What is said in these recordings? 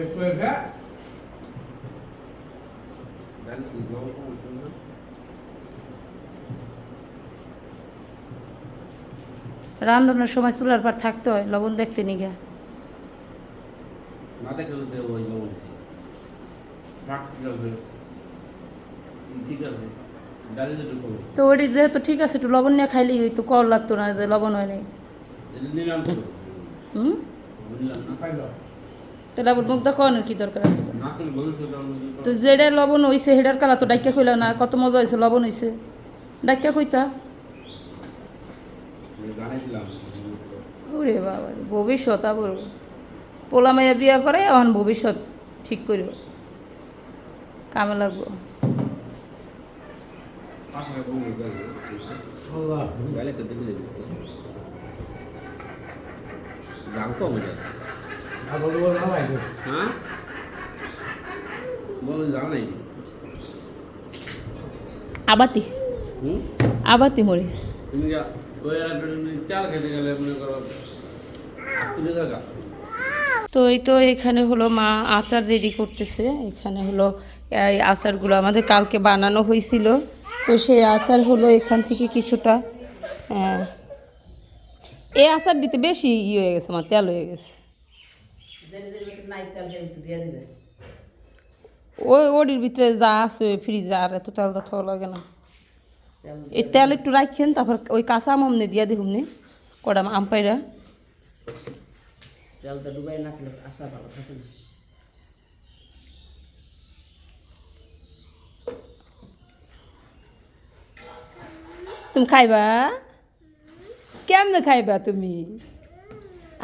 Se fue acá. Dale, no, ¿cómo se llama? রান্নার সময় চুলার পার থাকতে হয় লবণ দেখতে না দেখে তো দেবো ওই লবণ ঠিক আছে। তো ওটি যেহেতু ঠিক আছে একটু লবণ নিয়ে খাইলেই হইতো কর লাগতো না যে লবণ হয় নাই। নিলাম তো। হুম? না. তো আবার মুখটা খাওয়ানোর কি দরকার আছে? তো যেটা লবণ হইছে হেডার কালা তো ডাক্কা কইলা না কত মজা হয়েছে লবণ হইছে। ডাক্কা কইতা। ওরে বাবা ভবিষ্যৎ আবার। পোলা মাইয়া বিয়া করে এখন ভবিষ্যৎ ঠিক করিব। কামে লাগবো। পাঁচ আবাতি। আবাতি মরিস তো এই তো এখানে হলো মা আচার রেডি করতেছে। এখানে হলো, এই আচারগুলো আমাদের কালকে বানানো হয়েছিল। তো সেই আচার হলো এখান থেকে কিছুটা এই আচার দিতে বেশি ইয়ে হয়ে গেছে আমার তেল হয়ে গেছে। ওই ওটির ভিতরে যা আছে ফ্রিজে আর এত তেল তো খাওয়া লাগে না এই তেল একটু রাখছেন তারপর ওই কাঁচা আম অমনি দিয়া দেখুন নি কটা আম পাইরা। তেলটা ডুবাই না খেলে আসা ভালো থাকে না। তুমি খাইবা? কেমনে খাইবা তুমি?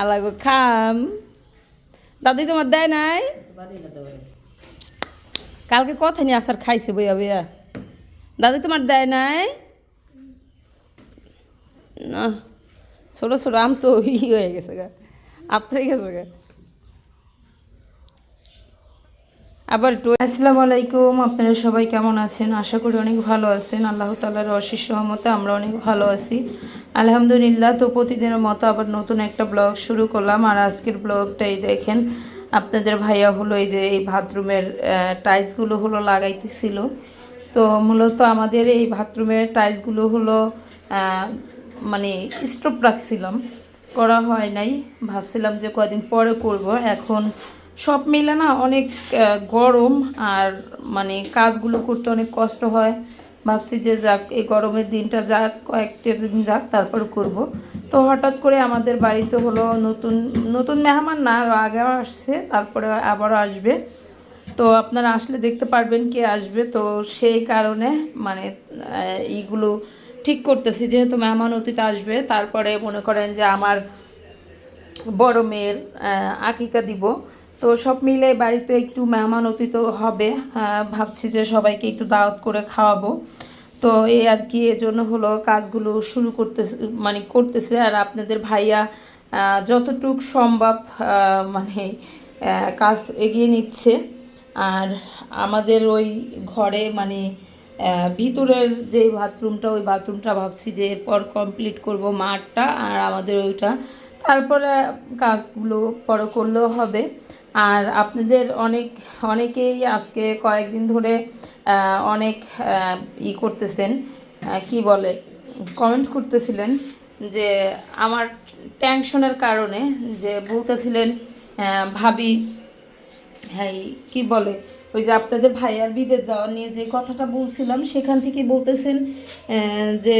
আলাগো খাম। দাদি তোমার দেয় নাই? কালকে কথা নিয়ে আসার খাইছে বইয়া বইয়া। দাদি তোমার দেয় নাই? না, ছোটো ছোটো আম তো ই হয়ে গেছে গা আপতে গেছে গা। আবার আসসালামু আলাইকুম, আপনারা সবাই কেমন আছেন? আশা করি অনেক ভালো আছেন। আল্লাহ তালার অশেষ রহমতে আমরা অনেক ভালো আছি। আলহামদুলিল্লাহ, তো প্রতিদিনের মতো আবার নতুন একটা ব্লগ শুরু করলাম। আর আজকের ব্লগটাই দেখেন, আপনাদের ভাইয়া হলো এই যে এই বাথরুমের টাইলসগুলো হলো লাগাইতেছিল। তো মূলত আমাদের এই বাথরুমের টাইলসগুলো হলো মানে স্টোভ রাখছিলাম। করা হয় নাই। ভাবছিলাম যে কয়দিন পরে করব। এখন সব মিলে না অনেক গরম আর মানে কাজগুলো করতে অনেক কষ্ট হয়। ভাবছি যে যাক, এই গরমের দিনটা যাক, কয়েকটা দিন যাক, তারপর করব। তো হঠাৎ করে আমাদের বাড়িতে হলো নতুন নতুন মেহমান না, আগেও আসছে, তারপরে আবারও আসবে। তো আপনারা আসলে দেখতে পারবেন কে আসবে। তো সেই কারণে মানে এইগুলো ঠিক করতেছি, যেহেতু মেহমান অতীত আসবে, তারপরে মনে করেন যে আমার বড় মেয়ের আকিকা দিব। তো সব মিলে বাড়িতে একটু মেহমান অতীত হবে ভাবছি যে সবাইকে একটু দাওয়াত করে খাওয়াবো। তো এই আর কি এজন্য হলো কাজগুলো শুরু করতেছে মানে করতেছে। আর আপনাদের ভাইয়া যতটুক সম্ভব মানে কাজ এগিয়ে নিচ্ছে। আর আমাদের ওই ঘরে মানে ভিতরের যে বাথরুমটা, ওই বাথরুমটা ভাবছি যে এরপর কমপ্লিট করব মাঠটা আর আমাদের ওইটা। তারপরে কাজগুলো পরে করলেও হবে। আর আপনাদের অনেক, অনেকেই আজকে কয়েকদিন ধরে অনেক ই করতেছেন। কি বলে? কমেন্ট করতেছিলেন যে আমার টেনশনের কারণে যে বলতেছিলেন ভাবি হ্যাঁ কি বলে? ওই যে আপনাদের ভাইয়ার বিদেশ যাওয়া নিয়ে যে কথাটা বলছিলাম, সেখান থেকে বলতেছেন যে,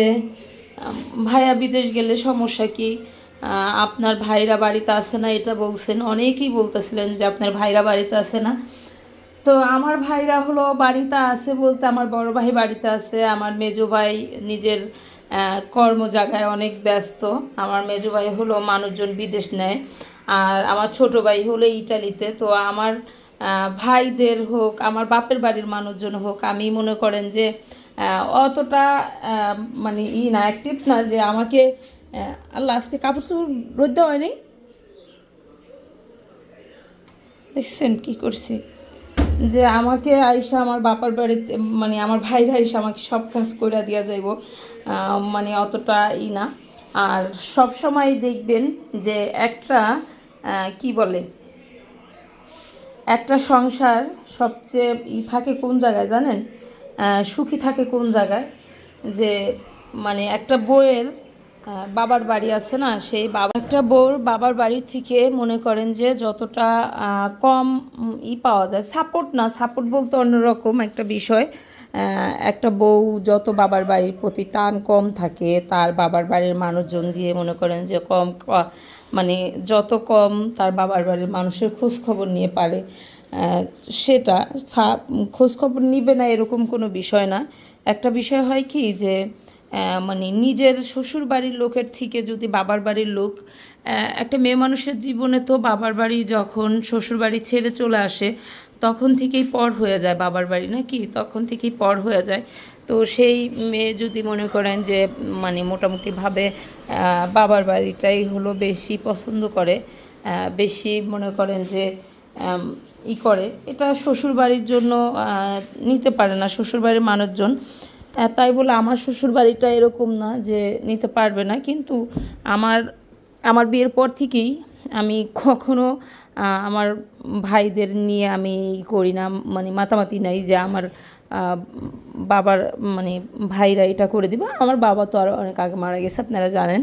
ভাইয়া বিদেশ গেলে সমস্যা কি? আপনার ভাইরা বাড়িতে আসে না এটা বলছেন। অনেকেই বলতেছিলেন যে আপনার ভাইরা বাড়িতে আসে না। তো আমার ভাইরা হলো বাড়িতে আছে বলতে আমার বড় ভাই বাড়িতে আছে আমার মেজো ভাই নিজের আহ, কর্ম জায়গায় অনেক ব্যস্ত। আমার মেজো ভাই হলো মানুষজন বিদেশ নেয় আর আমার ছোট ভাই হলো ইটালিতে। তো আমার ভাইদের হোক আমার বাপের বাড়ির মানুষজন হোক আমি মনে করেন যে অতটা মানে ই না অ্যাক্টিভ না যে আমাকে আল্লাহ আজকে কাপড় চোপড় রোদ দেওয়া হয়নি? দেখছেন কী করছি? যে আমাকে আইসা আমার বাপার বাড়িতে মানে আমার ভাইরা আইসা আমাকে সব কাজ করে দিয়া যাইব। মানে অতটা ই না। আর সব সময় দেখবেন যে একটা কি বলে? একটা সংসার সবচেয়ে ই থাকে কোন জায়গায় জানেন? সুখী থাকে কোন জায়গায়? যে মানে একটা বউয়ের আহ, বাবার বাড়ি আছে না, সেই বাবা একটা বউর বাবার বাড়ি থেকে মনে করেন যে যতটা কম ই পাওয়া যায়। সাপোর্ট না সাপোর্ট বলতে অন্যরকম একটা বিষয়। একটা বউ যত বাবার বাড়ির প্রতি টান কম থাকে, তার বাবার বাড়ির মানুষজন দিয়ে মনে করেন যে কম মানে যত কম তার বাবার বাড়ির মানুষের খোঁজ খবর নিয়ে পারে। সেটা সা- খোঁজ নিবে না এরকম কোনো বিষয় না। একটা বিষয় হয় কি যে মানে নিজের শ্বশুর বাড়ির লোকের থেকে যদি বাবার বাড়ির লোক একটা মেয়ে মানুষের জীবনে তো বাবার বাড়ি যখন শ্বশুর বাড়ি ছেড়ে চলে আসে, তখন থেকেই পর হয়ে যায় বাবার বাড়ি নাকি তখন থেকেই পর হয়ে যায়। তো সেই মেয়ে যদি মনে করেন যে মানে মোটামুটিভাবে বাবার বাড়িটাই হলো বেশি পছন্দ করে বেশি মনে করেন যে ই করে, এটা শ্বশুর বাড়ির জন্য নিতে পারে না। শ্বশুর বাড়ির মানুষজন তাই বলে আমার শ্বশুর বাড়িটা এরকম না যে নিতে পারবে না। কিন্তু আমার আমার বিয়ের পর থেকেই আমি কখনো আমার ভাইদের নিয়ে আমি করি না মানে মাতামাতি নাই যে আমার বাবার মানে ভাইরা এটা করে দিবে। আমার বাবা তো আর অনেক আগে মারা গেছে, আপনারা জানেন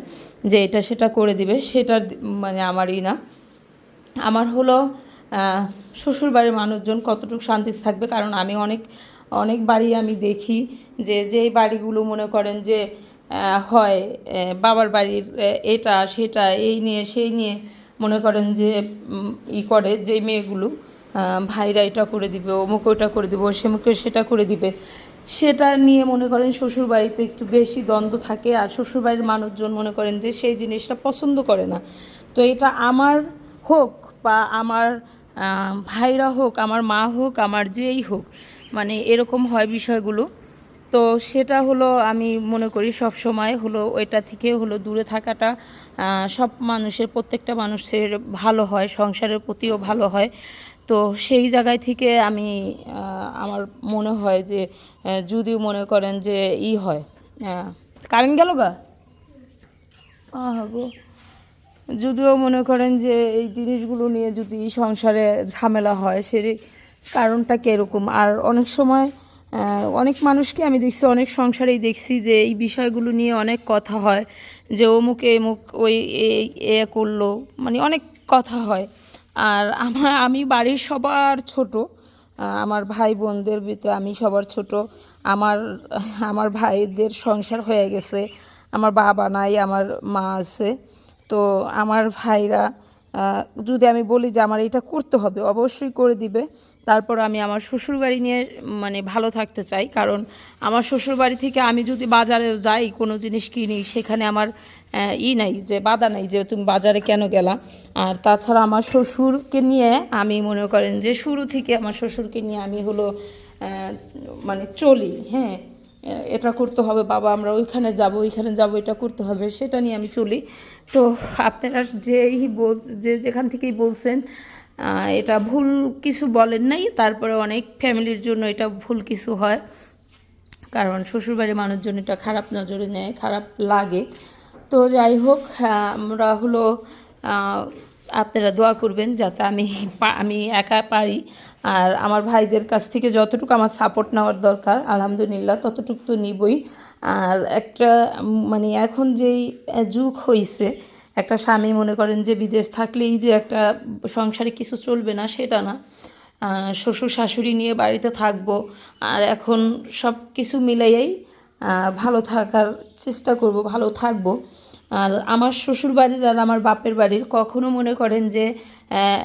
যে এটা সেটা করে দিবে সেটা মানে আমারই না। আমার হলো শ্বশুরবাড়ির মানুষজন কতটুকু শান্তিতে থাকবে, কারণ আমি অনেক অনেক বাড়ি আমি দেখি যে, যেই বাড়িগুলো মনে করেন যে হয় বাবার বাড়ির এটা, সেটা, এই নিয়ে, সেই নিয়ে মনে করেন যে ই করে যে মেয়েগুলো ভাইরা এটা করে দিবে অমুক ওটা করে দিবে সেমুকে সেটা করে দিবে। সেটা নিয়ে মনে করেন শ্বশুর বাড়িতে একটু বেশি দ্বন্দ্ব থাকে, আর শ্বশুর বাড়ির মানুষজন মনে করেন যে, সেই জিনিসটা পছন্দ করে না। তো এটা আমার হোক বা আমার ভাইরা হোক, আমার মা হোক, আমার যেই হোক মানে এরকম হয় বিষয়গুলো। তো সেটা হলো আমি মনে করি সব সময় হলো ওইটা থেকে হলো দূরে থাকাটা সব মানুষের, প্রত্যেকটা মানুষের ভালো হয়, সংসারের প্রতিও ভালো হয়। তো সেই জায়গায় থেকে আমি আমার মনে হয় যে যদিও মনে করেন যে ই হয়। কারেন্ট গেল গা? গো। যদিও মনে করেন যে এই জিনিসগুলো নিয়ে যদি সংসারে ঝামেলা হয় সে কারণটা কীরকম? আর অনেক সময় অনেক মানুষকে আমি দেখছি, অনেক সংসারেই দেখছি যে এই বিষয়গুলো নিয়ে অনেক কথা হয়, যে অমুকে এমুক ওই এ- করল মানে অনেক কথা হয়। আর আমার আমি বাড়ির সবার ছোট আমার ভাই বোনদের ভিতরে আমি সবার ছোট, আমার আমার ভাইদের সংসার হয়ে গেছে, আমার বাবা নাই, আমার মা আছে। তো আমার ভাইরা যদি আমি বলি যে আমার এটা করতে হবে, অবশ্যই করে দিবে। তারপর আমি আমার শ্বশুরবাড়ি নিয়ে মানে ভালো থাকতে চাই। কারণ আমার শ্বশুরবাড়ি থেকে আমি যদি বাজারে যাই, কোনো জিনিস কিনি, সেখানে আমার ই নাই যে, বাধা নাই যে, তুমি বাজারে কেন গেলা। আর তাছাড়া আমার শ্বশুরকে নিয়ে আমি মনে করেন যে, শুরু থেকে আমার শ্বশুরকে নিয়ে আমি হলো মানে চলি হ্যাঁ। এটা করতে হবে, বাবা, আমরা ওইখানে যাব ওইখানে যাব, এটা করতে হবে, সেটা নিয়ে আমি চলি। তো আপনারা যেই বল, যে যেখান থেকেই বলছেন এটা ভুল কিছু বলেন নাই, তারপরে অনেক ফ্যামিলির জন্য এটা ভুল কিছু হয়। কারণ শ্বশুরবাড়ির মানুষজন এটা খারাপ নজরে নেয়, খারাপ লাগে। তো যাই হোক আমরা হলো আপনারা দোয়া করবেন যাতে আমি আমি একা পারি। আর আমার ভাইদের কাছ থেকে যতটুকু আমার সাপোর্ট নেওয়ার দরকার, আলহামদুলিল্লাহ ততটুকু তো নিবই। আর একটা মানে এখন যেই যুগ হয়েছে একটা স্বামী মনে করেন যে বিদেশ থাকলেই যে একটা সংসারে কিছু চলবে না, সেটা না। শ্বশুর শাশুড়ি নিয়ে বাড়িতে থাকব আর এখন সব কিছু মিলাইয়াই ভালো থাকার চেষ্টা করব, ভালো থাকব। আর আমার শ্বশুর বাড়ির আর আমার বাপের বাড়ির কখনো মনে করেন যে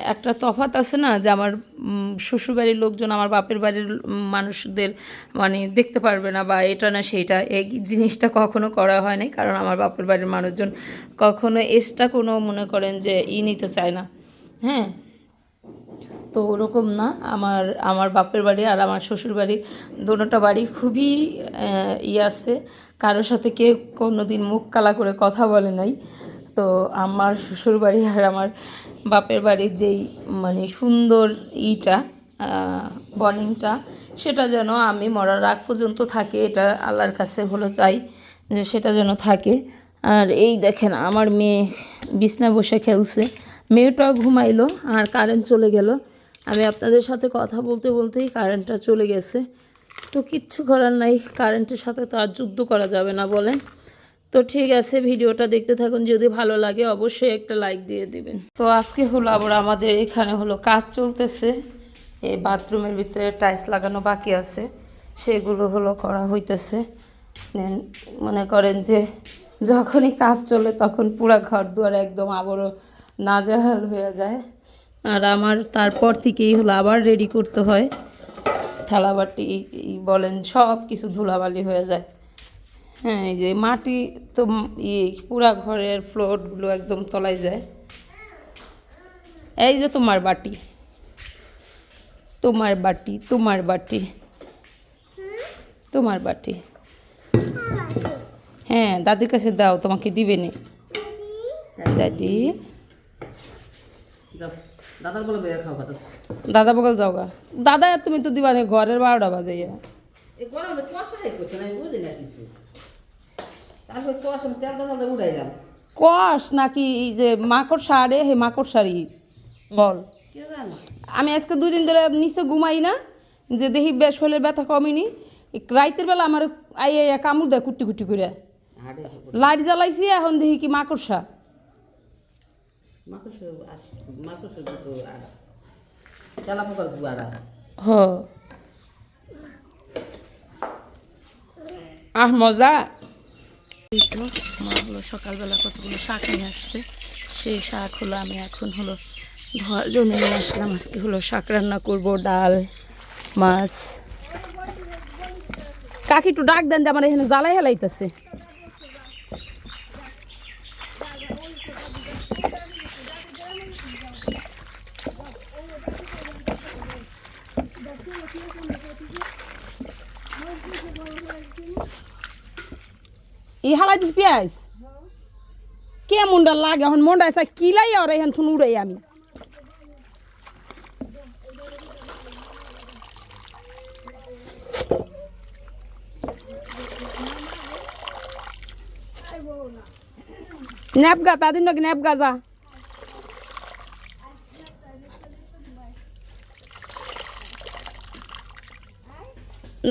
একটা তফাত আছে না যে আমার শ্বশুর বাড়ির লোকজন আমার বাপের বাড়ির মানুষদের মানে দেখতে পারবে না বা এটা না সেইটা এই জিনিসটা কখনো করা হয় নাই। কারণ আমার বাপের বাড়ির মানুষজন কখনো এক্সট্রা কোনো মনে করেন যে ই নিতে চায় না। হ্যাঁ? তো ওরকম না। আমার আমার বাপের বাড়ি আর আমার শ্বশুর বাড়ি দোনোটা বাড়ি খুবই ইয়ে আছে। কারোর সাথে কেউ কোনো দিন মুখ কালা করে কথা বলে নাই। তো আমার শ্বশুর বাড়ি আর আমার বাপের বাড়ির যেই মানে সুন্দর ইটা বর্নিংটা সেটা যেন আমি মরার আগ পর্যন্ত থাকে, এটা আল্লাহর কাছে হলো চাই যে সেটা যেন থাকে। আর এই দেখেন, আমার মেয়ে বিছনা বসে খেলছে। মেয়েটাও ঘুমাইলো আর কারেন্ট চলে গেল। আমি আপনাদের সাথে কথা বলতে বলতেই কারেন্টটা চলে গেছে। তো কিচ্ছু করার নাই কারেন্টের সাথে তো আর যুদ্ধ করা যাবে না বলেন। তো ঠিক আছে, ভিডিওটা দেখতে থাকুন, যদি ভালো লাগে অবশ্যই একটা লাইক দিয়ে দিবেন। তো আজকে হলো আবার আমাদের, এখানে হলো কাজ চলতেছে। এই বাথরুমের ভিতরে টাইলস লাগানো বাকি আছে। সেগুলো হলো করা হইতেছে। মনে করেন যে যখনই কাজ চলে তখন পুরা ঘর দুয়ার একদম আবারও নাজেহাল হয়ে যায়। আর আমার তারপর থেকেই হলো আবার রেডি করতে হয়। থালাবাটি বলেন সব কিছু ধুলাবালি হয়ে যায়। হ্যাঁ এই যে মাটি তো উম ই পুরা ঘরের ফ্লোরগুলো একদম তলায় যায়। এই যে তোমার বাটি। তোমার বাটি তোমার বাটি। তোমার বাটি। হ্যাঁ দাদির কাছে দাও তোমাকে দিবে নি। দাদি। যাও দাদার বলে বইয়া খাও কথা। দাদা বকাল যাও গা। দাদা তুমি তো দিবা নি ঘরের বারোটা বাজে এই গরমে কুয়াশা হাই করছে না আমি বুঝি না কিছু। তারপর কুয়াশা আমি তেল দাদা উড়াইলাম কষ নাকি এই যে মাকড় সারে হে মাকড় সারি। বল। আমি আজকে দুই দিন ধরে নিচে ঘুমাই না যে দেখি বেশ হলে ব্যথা কমেনি। রাইতের বেলা আমার আই আই কামড় দেয় কুটি কুটি করে লাইট জ্বালাইছি এখন দেখি কি মাকড়সা। মাকুস মাকুস তো আড়া তেলা পোকার গু আড়া। হ। আহ মজা। মা হলো সকালবেলা কতগুলো শাক নিয়ে আসছে। সেই শাক হলো আমি এখন হলো ধোয়ার জন্য নিয়ে আসলাম। আজকে হলো শাক রান্না করব ডাল মাছ। কাকি একটু ডাক দেন যে আমার এখানে জ্বালাই হেলাইতেছে। এই হালাই দিস পেঁয়াজ। কে মুন্ডা লাগে এখন মন্ডা এসে কিলাই আর এখন থুন উড়াই আমি। ন্যাপগা, তাদের নাকি ন্যাপগা যা।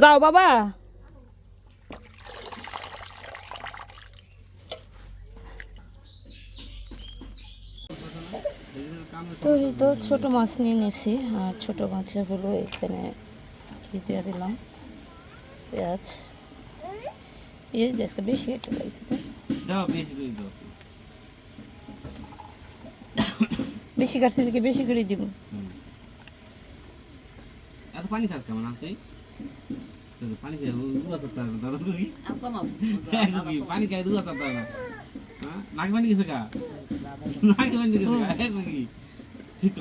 যাও বাবা। তো এই তো ছোটো মাছ নিয়ে নিয়েছি। আর ছোটো মাছে হলো এখানে দিয়ে দিলাম? পেঁয়াজ। পেঁয়াজ আজকে বেশি একটা লাগছে বেশি কাটছি থেকে বেশি করে দিব? এত পানি খাস কেমন আছে? পানি খেয়ে দুয়া চারটা ধরো কি আর কমাও পানি খাই চারটা না হ্যাঁ নাক পানি গেছে কা? নাক পানি গেছে কা? এক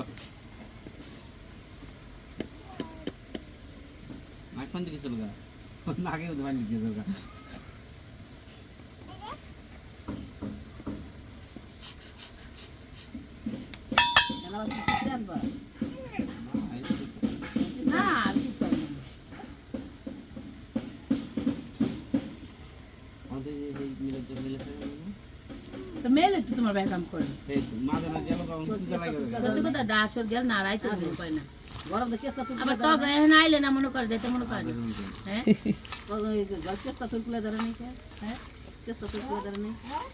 কি ঠিক নাক পানি মেলে তো তোমার ব্যাগ কাম করে এই মাঝে না গেল কারণ সুজা লাগে সত্যি কথা ডাসর গেল নাড়াই তো উপায় না গরম তো কেসটা তুলকুলে আবার তো এখন আইলে না মনে করে দিতে মনে করে না। হ্যাঁ কেসটা তুলকুলে ধরে নেই কে হ্যাঁ কেসটা তুলকুলে ধরে নেই হ্যাঁ।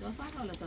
দশা করলে তো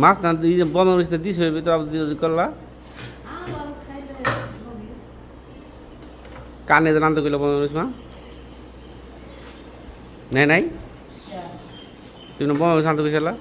মাছ না দিয়ে বন্ধ রয়েছে দিস হইবে তো আবার দিয়ে করলা। কানে যে নামতে কইলো বন্ধ রয়েছে মা। নাই? নাই তুমি বন্ধ শান্ত কইছিল আর